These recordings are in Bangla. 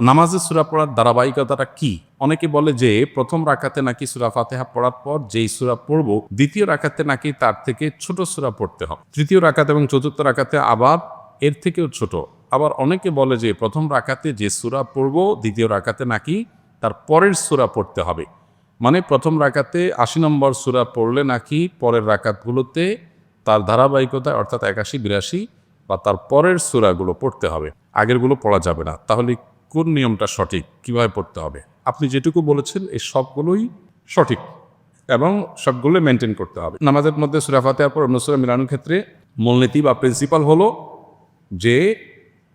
নামাজে সুরা পড়ার ধারাবাহিকতাটা কি? অনেকে বলে যে প্রথম রাকাতে নাকি সুরা ফাতেহা পড়ার পর যেই সুরা পড়ব, দ্বিতীয় রাকাতে নাকি তার থেকে ছোট সুরা পড়তে হবে। তৃতীয় রাকাতে এবং চতুর্থ রাকাতে আবার এর থেকেও ছোট। আবার অনেকে বলে যে প্রথম রাকাতে যে সুরা পড়ব, দ্বিতীয় রাকাতে নাকি তার পরের সুরা পড়তে হবে। মানে প্রথম রাকাতে আশি নম্বর সুরা পড়লে নাকি পরের রাকাতগুলোতে তার ধারাবাহিকতা অর্থাৎ একাশি, বিরাশি বা তার পরের সুরাগুলো পড়তে হবে। আগেরগুলো পড়া যাবে না। তাহলে কোন নিয়মটা সঠিক, কীভাবে পড়তে হবে? আপনি যেটুকু বলেছেন, এই সবগুলোই সঠিক এবং সবগুলো মেনটেন করতে হবে। নামাজের মধ্যে সুরা ফাতেহার পর অন্য সুরা মিলানোর ক্ষেত্রে মূলনীতি বা প্রিন্সিপাল হলো যে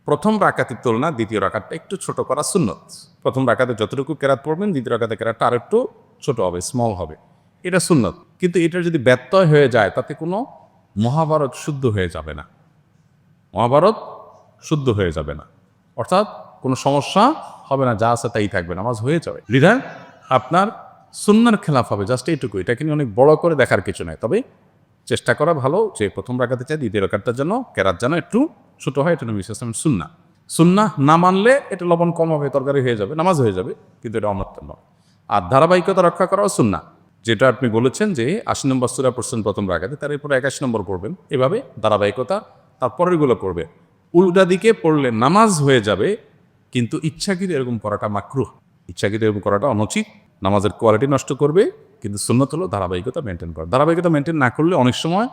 প্রথম রাকাতের তুলনা দ্বিতীয় রাকাতটা একটু ছোট করা সুন্নত। প্রথম রাকাতে যতটুকু কেরাত পড়বেন, দ্বিতীয় রাকাতে কেরাতটা আর একটু ছোট হবে স্মল হবে। এটা সুন্নত। কিন্তু এটা যদি ব্যত্যয় হয়ে যায়, তাতে কোনো মহাভারত শুদ্ধ হয়ে যাবে না। মহাভারত শুদ্ধ হয়ে যাবে না। অর্থাৎ কোনো সমস্যা হবে না, যা আছে তাই থাকবে, নামাজ হয়ে যাবে। লিডার, আপনার সুন্নার খেলাফ হবে, জাস্ট এইটুকু, এটাকে নিয়ে অনেক বড় করে দেখার কিছু নাই। তবে চেষ্টা করা ভালো যে প্রথম রাখাতে চাই, দ্বিতীয় রাখারটা যেন কেরাত যেন একটু ছোটো হয়, এটা নবী ইসলাম সুন্না সুন্না না মানলে এটা লবণ কম হবে, তরকারি হয়ে যাবে, নামাজ হয়ে যাবে, কিন্তু এটা অমর্থ নয় আর ধারাবাহিকতা রক্ষা করাও সুন্না যেটা আপনি বলেছেন যে আশি নম্বর সুরা পড়ছেন প্রথম রাখাতে তার এরপরে একাশি নম্বর পড়বেন। এভাবে ধারাবাহিকতা তারপরেরগুলো পড়বে। উল্টা দিকে পড়লে নামাজ হয়ে যাবে কিন্তু ইচ্ছাকৃত এরকম করাটা মাকরুহ। ইচ্ছাকৃত এরকম করাটা অনুচিত নামাজের কোয়ালিটি নষ্ট করবে, কিন্তু সুন্নত হলো ধারাবাহিকতা মেনটেন করা। ধারাবাহিকতা মেনটেন না করলে অনেক সময়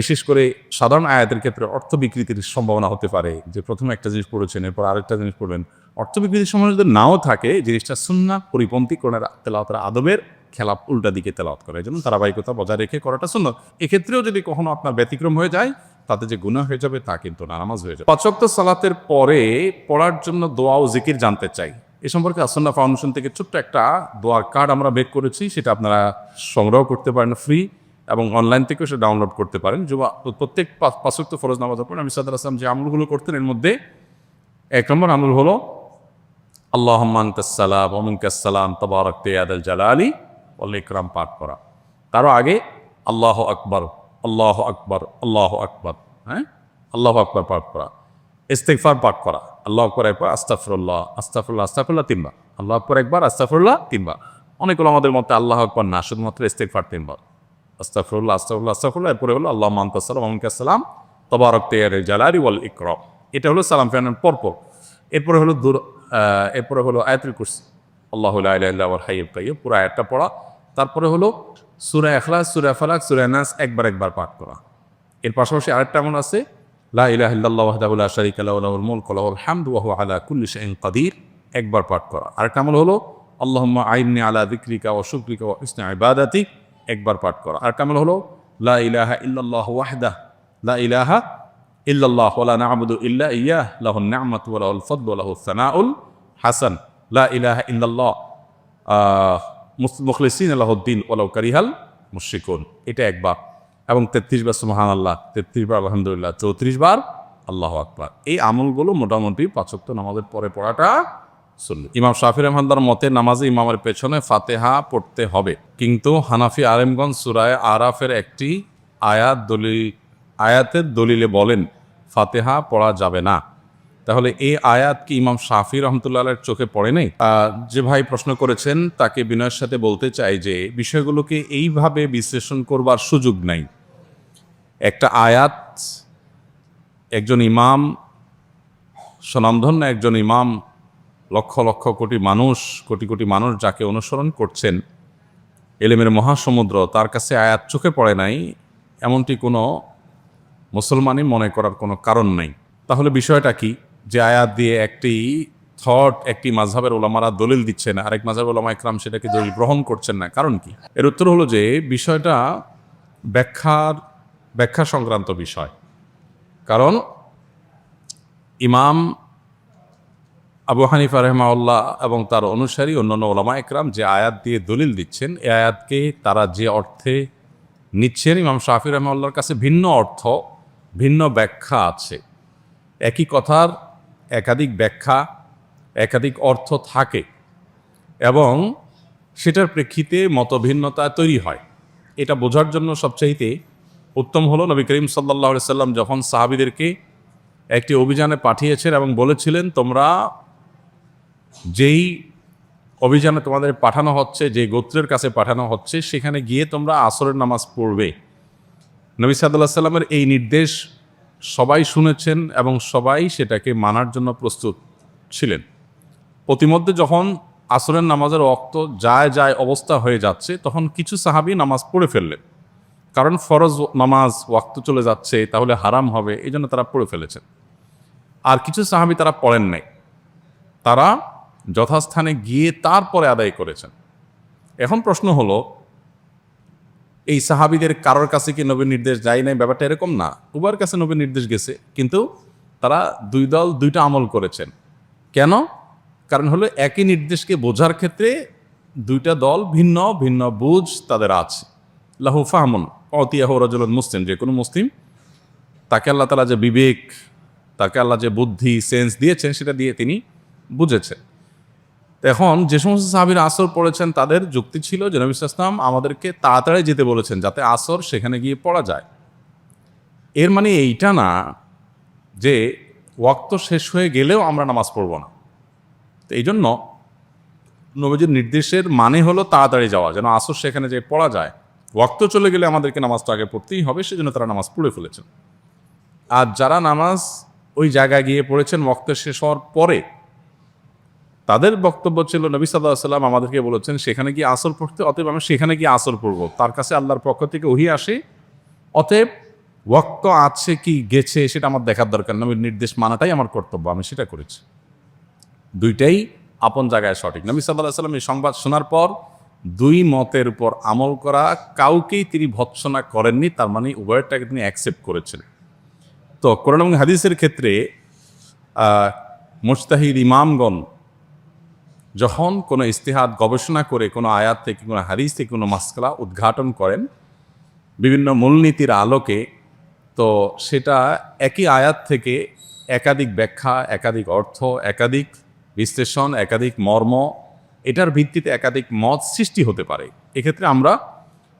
বিশেষ করে সাধারণ আয়াতের ক্ষেত্রে অর্থ বিকৃতির সম্ভাবনা হতে পারে। যে প্রথমে একটা জিনিস পড়েছেন, এরপর আরেকটা জিনিস পড়বেন। অর্থ বিকৃতির সম্ভাবনা যদি নাও থাকে, জিনিসটা সুন্না পরিপন্থী করে তেলাওয়াতের আদবের খেলা উল্টা দিকে তেলাওয়াত করে। এই জন্য ধারাবাহিকতা বজায় রেখে করাটা সুন্নত এক্ষেত্রেও যদি কখনো আপনার ব্যতিক্রম হয়ে যায়, তাতে যে গুনাহ হয়ে যাবে তা কিন্তু না নামাজ হয়ে যাবে। পাচক্ত সালাতের পরে পড়ার জন্য দোয়া ও জিকির জানতে চাই। এ সম্পর্কে আসন্না ফাউন্ডেশন থেকে ছোট্ট একটা দোয়ার কার্ড আমরা বের করেছি, সেটা আপনারা সংগ্রহ করতে পারেন ফ্রি এবং অনলাইন থেকেও সেটা ডাউনলোড করতে পারেন। যে প্রত্যেক পাঁচক্ত ফরজ নামাজ পর আমি সাদার আসলাম যে আমলগুলো করতেন, এর মধ্যে এক নম্বর আমল হলো আল্লাহমান্তাসালাম অমিনকাসালাম তবারক তেয়াদ জালালি ইকরাম, পাঠ করা। তারও আগে আল্লাহ আকবর আল্লাহ আকবর আল্লাহ আকবর হ্যাঁ? আল্লাহ আকবর পাঠ করা। ইস্তেকফার পাঠ করা। আল্লাহ আকবর একবার আস্তাফরুল্লাহ আস্তাফরুল্লাহ আস্তাফুল্লাহ তিনবার। আল্লাহ আকবর একবার আস্তাফরুল্লাহ তিনবার। অনেকগুলো আমাদের মতে আল্লাহ আকবর না, শুধুমাত্র ইস্তেকফার তিনবার। আস্তাফরুল্লাহ আস্তাফুল্লাহ আস্তাফুল্লাহ এরপরে হলো আল্লাহ মান্তাসালাম অমিনকাসালাম তবারক তেয়ার জালালি ওয়াল ইকরম। এটা হলো সালাম ফেরানোর পরপর। এরপরে হলো দূর এরপরে হলো আয়াতুল কুরসি। আল্লাহ হাইব কাইব পুরো আয়াতটা পড়া। তারপরে হলো সুরা এখলাস সুরা ফালাক, সুরা নাস একবার একবার পাঠ করা। এর পাশাপাশি আরেকটা এমন আছে, লা আলা কাদির। একবার পাঠ করা। আরেকটা আমল হলো, আল্লাহুম্মা আইন্নি আলা যিকরিকা ওয়া শুকরিকা ওয়া ইবাদাতিক। একবার পাঠ করা। আরেকটা আমল হলো, লা ইলাহা ইল্লাল্লাহু ওয়াহদাহু, লা ইলাহা ওয়ালা না'বুদু ইল্লা ওয়া হাসান। ইল্লাল্লাহ। এটা একবার এবং তেত্রিশ বার সুমাহান আল্লাহ তেত্রিশ বার আলহামদুলিল্লাহ। চৌত্রিশ বার আল্লাহ আকবার। এই আমলগুলো মোটামুটি পাঁচক্ত নামাজের পরে পড়াটা সুন্নি ইমাম শাফির রহমানদার মতে নামাজে ইমামের পেছনে ফাতেহা পড়তে হবে। কিন্তু হানাফি আরেমগঞ্জ সুরায় আরাফের একটি আয়াত দলিল আয়াতের দলিলে বলেন, ফাতেহা পড়া যাবে না। তাহলে এই আয়াত কি ইমাম শাফি রহমতুল্লাহের চোখে পড়ে নেই? যে ভাই প্রশ্ন করেছেন, তাকে বিনয়ের সাথে বলতে চাই যে, বিষয়গুলোকে এইভাবে বিশ্লেষণ করবার সুযোগ নাই। একটা আয়াত, একজন ইমাম, স্বনামধন্য একজন ইমাম, লক্ষ লক্ষ কোটি মানুষ, কোটি কোটি মানুষ যাকে অনুসরণ করছেন, এলেমের মহাসমুদ্র তার কাছে আয়াত চোখে পড়ে নাই, এমনটি কোনো মুসলমানই মনে করার কোনো কারণ নেই। তাহলে বিষয়টা কি? যে আয়াত দিয়ে একটি থট একটি মাঝহাবের ওলামারা দলিল দিচ্ছে না আরেক মাঝহাব ওলামা একরাম সেটাকে দলিল গ্রহণ করছেন না। কারণ কি? এর উত্তর হলো যে বিষয়টা ব্যাখ্যার, ব্যাখ্যা সংক্রান্ত বিষয়। কারণ ইমাম আবু হানিফা রহমাউল্লাহ এবং তার অনুসারী অন্যান্য ওলামা একরাম যে আয়াত দিয়ে দলিল দিচ্ছেন এ আয়াতকে তারা যে অর্থে নিচ্ছেন, ইমাম শাফি রহমাউল্লাহর কাছে ভিন্ন অর্থ ভিন্ন ব্যাখ্যা আছে। একই কথার একাধিক ব্যাখ্যা, একাধিক অর্থ থাকে এবং সেটার প্রেক্ষিতে মতভিন্নতা তৈরি হয়। এটা বোঝার জন্য সবচাইতে উত্তম হলো নবী করিম সাল্লাহ সাল্লাম যখন সাহাবিদেরকে একটি অভিযানে পাঠিয়েছেন এবং বলেছিলেন, তোমরা যেই অভিযানে তোমাদের পাঠানো হচ্ছে যে গোত্রের কাছে পাঠানো হচ্ছে, সেখানে গিয়ে তোমরা আসরের নামাজ পড়বে। নবী সাদুল্লাহ সাল্লামের এই নির্দেশ সবাই শুনেছেন এবং সবাই সেটাকে মানার জন্য প্রস্তুত ছিলেন। প্রতিমধ্যে যখন আসরের নামাজের অক্ত যায় যায় অবস্থা হয়ে যাচ্ছে, তখন কিছু সাহাবি নামাজ পড়ে ফেললেন। কারণ ফরজ নামাজ ওয়াক্ত চলে যাচ্ছে, তাহলে হারাম হবে এই জন্য তারা পড়ে ফেলেছেন। আর কিছু সাহাবি তারা পড়েন নাই। তারা যথাস্থানে গিয়ে তারপরে আদায় করেছেন। এখন প্রশ্ন হলো এই সাহাবিদের কারোর কাছে কি নবীর নির্দেশ যায় নাই? ব্যাপারটা এরকম না। উবার কাছে নবীর নির্দেশ গেছে, কিন্তু তারা দুই দল দুইটা আমল করেছেন। কেন? কারণ হলো একই নির্দেশকে বোঝার ক্ষেত্রে দুইটা দল ভিন্ন ভিন্ন বুঝ তাদের আছে। লাহু ফাহমন, অতিয়াহ রাজুল মুসলিম, যে কোনো মুসলিম, তাকে আল্লাহ তালা যে বিবেক, তাকে আল্লাহ যে বুদ্ধি, সেন্স দিয়েছেন, সেটা দিয়ে তিনি বুঝেছেন। এখন যে সমস্ত সাহাবির আসর পড়েছেন, তাদের যুক্তি ছিল যে নবী ইসলাম আমাদেরকে তাড়াতাড়ি যেতে বলেছেন যাতে আসর সেখানে গিয়ে পড়া যায়। এর মানে এইটা না যে ওয়াক্ত শেষ হয়ে গেলেও আমরা নামাজ পড়ব না। তো এই জন্য নবীজির নির্দেশের মানে হলো তাড়াতাড়ি যাওয়া, যেন আসর সেখানে যে পড়া যায়। ওয়াক্ত চলে গেলে আমাদেরকে নামাজটা আগে পড়তেই হবে, সেজন্য তারা নামাজ পড়ে ফেলেছেন। আর যারা নামাজ ওই জায়গায় গিয়ে পড়েছেন, ওয়াক্ত শেষ হওয়ার পরে তাদের বক্তব্য ছিল, নবী সাল্লাহ সাল্লাম আমাদেরকে বলেছেন, সেখানে গিয়ে আসর পড়তে, অতএব আমি সেখানে গিয়ে আসর পড়ব। তার কাছে আল্লাহর পক্ষ থেকে ওহি আসে। অতএব ওয়াক্ত আছে কি, গেছে, সেটা আমার দেখার দরকার নবীর নির্দেশ মানাটাই আমার কর্তব্য, আমি সেটা করেছি। দুইটাই আপন জায়গায় সঠিক। নবী সাল্লাহ সাল্লাম এই সংবাদ শোনার পর দুই মতের উপর আমল করা কাউকেই তিনি ভৎসনা করেননি, তার মানে উভয়টাকে তিনি অ্যাকসেপ্ট করেছেন তো কোরআন এবং হাদিসের ক্ষেত্রে মুস্তাহিদ ইমামগণ যখন কোনো ইস্তেহাদ গবেষণা করে, কোনো আয়াত থেকে, কোনো হাদিস থেকে কোনো মাসকালা উদ্ঘাটন করেন, বিভিন্ন মূলনীতির আলোকে, তো সেটা একই আয়াত থেকে একাধিক ব্যাখ্যা, একাধিক অর্থ, একাধিক বিশ্লেষণ, একাধিক মর্ম, এটার ভিত্তিতে একাধিক মত সৃষ্টি হতে পারে। এক্ষেত্রে আমরা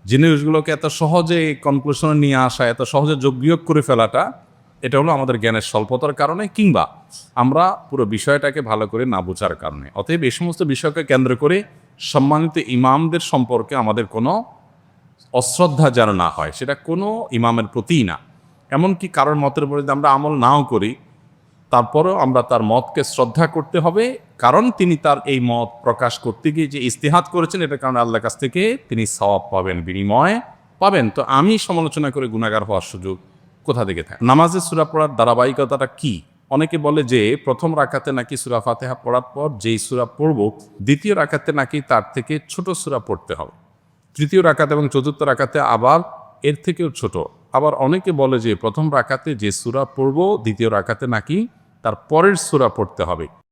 জিনিসগুলোকে এত সহজে কনক্লুশনে নিয়ে আসা, এত সহজে যোগ বিয়োগ করে ফেলাটা এটা হলো আমাদের জ্ঞানের স্বল্পতার কারণে কিংবা আমরা পুরো বিষয়টাকে ভালো করে না বোঝার কারণে। অতএব এই সমস্ত বিষয়কে কেন্দ্র করে সম্মানিত ইমামদের সম্পর্কে আমাদের কোনো অশ্রদ্ধা যেন না হয়, সেটা কোনো ইমামের প্রতিই না। এমনকি কারোর মতের উপরে আমরা আমল নাও করি, তারপরেও আমরা তার মতকে শ্রদ্ধা করতে হবে, কারণ তিনি তার এই মত প্রকাশ করতে গিয়ে যে ইস্তেহাত করেছেন এটা কারণে আল্লাহর কাছ থেকে তিনি সওয়াব পাবেন, বিনিময় পাবেন। তো আমি সমালোচনা করে গুণাগার হওয়ার সুযোগ কোথা থেকে থাকে? নামাজে সুরা পড়ার ধারাবাহিকতাটা কি? অনেকে বলে যে প্রথম রাখাতে নাকি সুরা ফাতেহা পড়ার পর যেই সুরা পড়ব, দ্বিতীয় রাখাতে নাকি তার থেকে ছোট সুরা পড়তে হবে। তৃতীয় রাখাতে এবং চতুর্থ রাখাতে আবার এর থেকেও ছোট। আবার অনেকে বলে যে প্রথম রাখাতে যে সুরা পড়ব, দ্বিতীয় রাখাতে নাকি তার পরের সুরা পড়তে হবে।